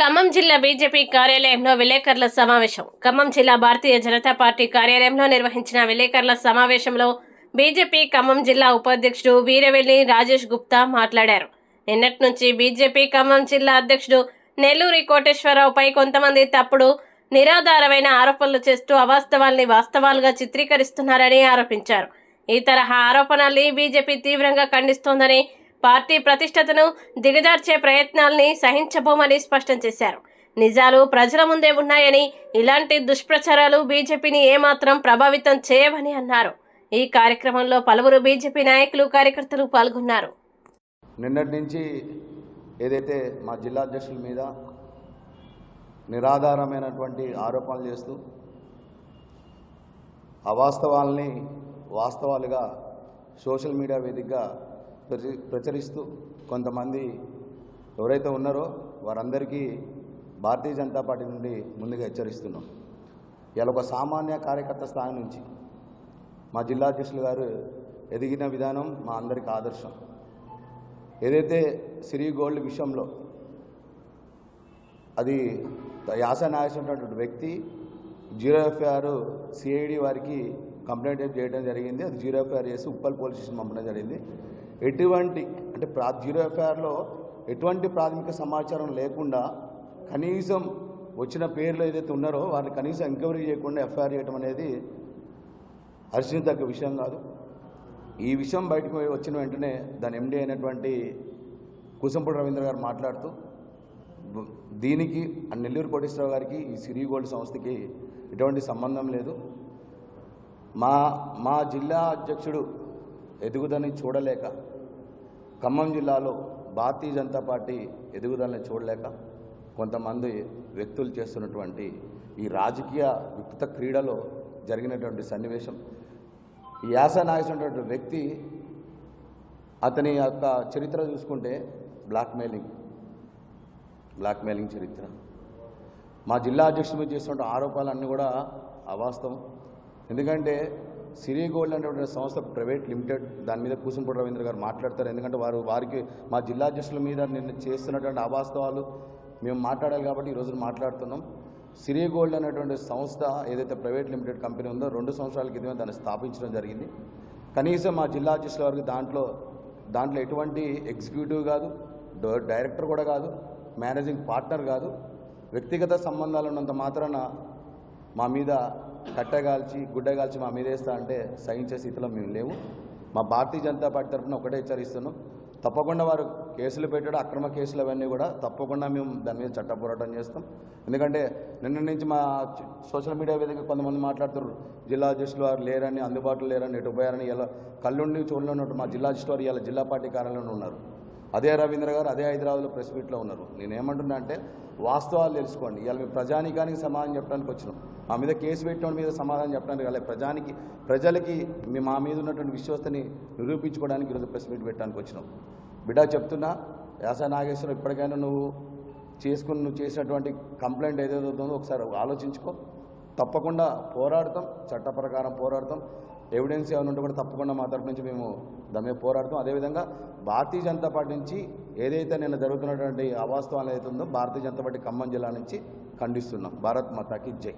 ఖమ్మం జిల్లా బీజేపీ కార్యాలయంలో విలేకరుల సమావేశం. ఖమ్మం జిల్లా భారతీయ జనతా పార్టీ కార్యాలయంలో నిర్వహించిన విలేకరుల సమావేశంలో బీజేపీ ఖమ్మం జిల్లా ఉపాధ్యక్షుడు వీరవెల్లి రాజేష్ గుప్తా మాట్లాడారు. నిన్నటి నుంచి బీజేపీ ఖమ్మం జిల్లా అధ్యక్షుడు నెల్లూరి కోటేశ్వరరావుపై కొంతమంది తప్పుడు నిరాధారమైన ఆరోపణలు చేస్తూ అవాస్తవాల్ని వాస్తవాలుగా చిత్రీకరిస్తున్నారని ఆరోపించారు. ఈ తరహా ఆరోపణల్ని బీజేపీ తీవ్రంగా ఖండిస్తోందని పార్టీ ప్రతిష్టతను దిగజార్చే ప్రయత్నాల్ని సహించబోమని స్పష్టం చేశారు. నిజాలు ప్రజల ముందే ఉన్నాయని ఇలాంటి దుష్ప్రచారాలు బీజేపీని ఏమాత్రం ప్రభావితం చేయవని అన్నారు. ఈ కార్యక్రమంలో పలువురు బీజేపీ నాయకులు కార్యకర్తలు పాల్గొన్నారు. నిన్నటి నుంచి ఏదైతే మా జిల్లా అధ్యక్షుల మీద నిరాధారమైనటువంటి ఆరోపణలు చేస్తూ అవాస్తవాల్ని వాస్తవాలుగా సోషల్ మీడియా వేదికగా ప్రచురిస్తూ కొంతమంది ఎవరైతే ఉన్నారో వారందరికీ భారతీయ జనతా పార్టీ నుండి ముందుగా హెచ్చరిస్తున్నాం. ఇలా ఒక సామాన్య కార్యకర్త స్థాయి నుంచి మా జిల్లా అధ్యక్షులు గారు ఎదిగిన విధానం మా అందరికీ ఆదర్శం. ఏదైతే సిరి గోల్డ్ విషయంలో అది యాస నాగేశ్వరటువంటి వ్యక్తి జీరో ఎఫ్ఐఆర్ సిఐడి వారికి కంప్లైంట్ చేయడం జరిగింది. అది జీరో ఎఫ్ఐఆర్ చేసి ఉప్పల్ పోలీస్ స్టేషన్ పంపడం జరిగింది. ఎటువంటి అంటే ప్రా జీరో ఎఫ్ఐఆర్లో ఎటువంటి ప్రాథమిక సమాచారం లేకుండా కనీసం వచ్చిన పేర్లు ఏదైతే ఉన్నారో వారిని కనీసం ఎంక్వైరీ చేయకుండా ఎఫ్ఐఆర్ చేయడం అనేది హర్షించదగ్గ విషయం కాదు. ఈ విషయం బయటకు వచ్చిన వెంటనే దాని ఎండి అయినటువంటి కుసంపూడి రవీంద్ర గారు మాట్లాడుతూ దీనికి నెల్లూరు కోటేశ్వరరావు గారికి ఈ సిరి గోల్డ్ సంస్థకి ఎటువంటి సంబంధం లేదు. మా మా జిల్లా అధ్యక్షుడు ఎదుగుదని చూడలేక ఖమ్మం జిల్లాలో భారతీయ జనతా పార్టీ ఎదుగుదలని చూడలేక కొంతమంది వ్యక్తులు చేస్తున్నటువంటి ఈ రాజకీయ వికృత క్రీడలో జరిగినటువంటి సన్నివేశం. ఈ యాస నాగేశ్వరటువంటి వ్యక్తి అతని యొక్క చరిత్ర చూసుకుంటే బ్లాక్మెయిలింగ్ బ్లాక్మెయిలింగ్ చరిత్ర. మా జిల్లా అధ్యక్షుడి మీద చేస్తున్న ఆరోపణలన్నీ కూడా అవాస్తవం. ఎందుకంటే సిరి గోల్డ్ అనేటువంటి సంస్థ ప్రైవేట్ లిమిటెడ్ దాని మీద కూసుంపూడి రవీంద్ర గారు మాట్లాడతారు. ఎందుకంటే వారు వారికి మా జిల్లా అధ్యక్షుల మీద నిన్న చేస్తున్నటువంటి అవాస్తవాలు మేము మాట్లాడాలి కాబట్టి ఈరోజు మాట్లాడుతున్నాం. సిరి గోల్డ్ అనేటువంటి సంస్థ ఏదైతే ప్రైవేట్ లిమిటెడ్ కంపెనీ ఉందో రెండు సంవత్సరాల క్రితమే దాన్ని స్థాపించడం జరిగింది. కనీసం మా జిల్లా అధ్యక్షుల వారికి దాంట్లో దాంట్లో ఎటువంటి ఎగ్జిక్యూటివ్ కాదు డైరెక్టర్ కూడా కాదు మేనేజింగ్ పార్ట్నర్ కాదు వ్యక్తిగత సంబంధాలు ఉన్నంత మాత్రాన మా మీద కట్టగాల్చి గుడ్డగాల్చి మా మీద వేస్తా అంటే సహించే స్థితిలో మేము లేవు. మా భారతీయ జనతా పార్టీ తరఫున ఒకటే హెచ్చరిస్తున్నాం. తప్పకుండా వారు కేసులు పెట్టడం అక్రమ కేసులు అవన్నీ కూడా తప్పకుండా మేము దాని మీద చట్ట పోరాటం చేస్తాం. ఎందుకంటే నిన్న నుంచి మా సోషల్ మీడియా వేదిక కొంతమంది మాట్లాడుతున్నారు జిల్లా అధ్యక్షులు వారు లేరని అందుబాటులో లేరని ఎటు పోయారని ఇలా కళ్ళుండి చూడలేనట్టు మా జిల్లా అధ్యక్షులు వారు ఇలా జిల్లా పార్టీ కార్యాలయంలో ఉన్నారు. అదే రవీంద్ర గారు అదే హైదరాబాద్లో ప్రెస్ మీట్లో ఉన్నారు. నేను ఏమంటున్నా అంటే వాస్తవాలు తెలుసుకోండి. ఇవాళ మేము ప్రజానికానికి సమాధానం చెప్పడానికి వచ్చినాం. మా మీద కేసు పెట్టడం మీద సమాధానం చెప్పడానికి కాలేదు ప్రజానికి ప్రజలకి మీ మా మీద ఉన్నటువంటి విశ్వస్తని నిరూపించుకోవడానికి ఈరోజు ప్రెస్ మీట్ పెట్టడానికి వచ్చినాం. బిడ్డ చెప్తున్నా యాస నాగేశ్వరం ఇప్పటికైనా నువ్వు చేసుకుని నువ్వు చేసినటువంటి కంప్లైంట్ ఏదైతే ఉందో ఒకసారి ఆలోచించుకో. తప్పకుండా పోరాడతాం చట్ట ప్రకారం పోరాడతాం. ఎవిడెన్స్ ఏమైనా ఉంటే కూడా తప్పకుండా మా తరపు నుంచి మేము దాని మీద పోరాడతాం. అదేవిధంగా భారతీయ జనతా పార్టీ నుంచి ఏదైతే నిన్న జరుగుతున్నటువంటి అవాస్తవాలు ఏదైతే ఉందో భారతీయ జనతా పార్టీ ఖమ్మం జిల్లా నుంచి ఖండిస్తున్నాం. భారత్ మాతాకి జై.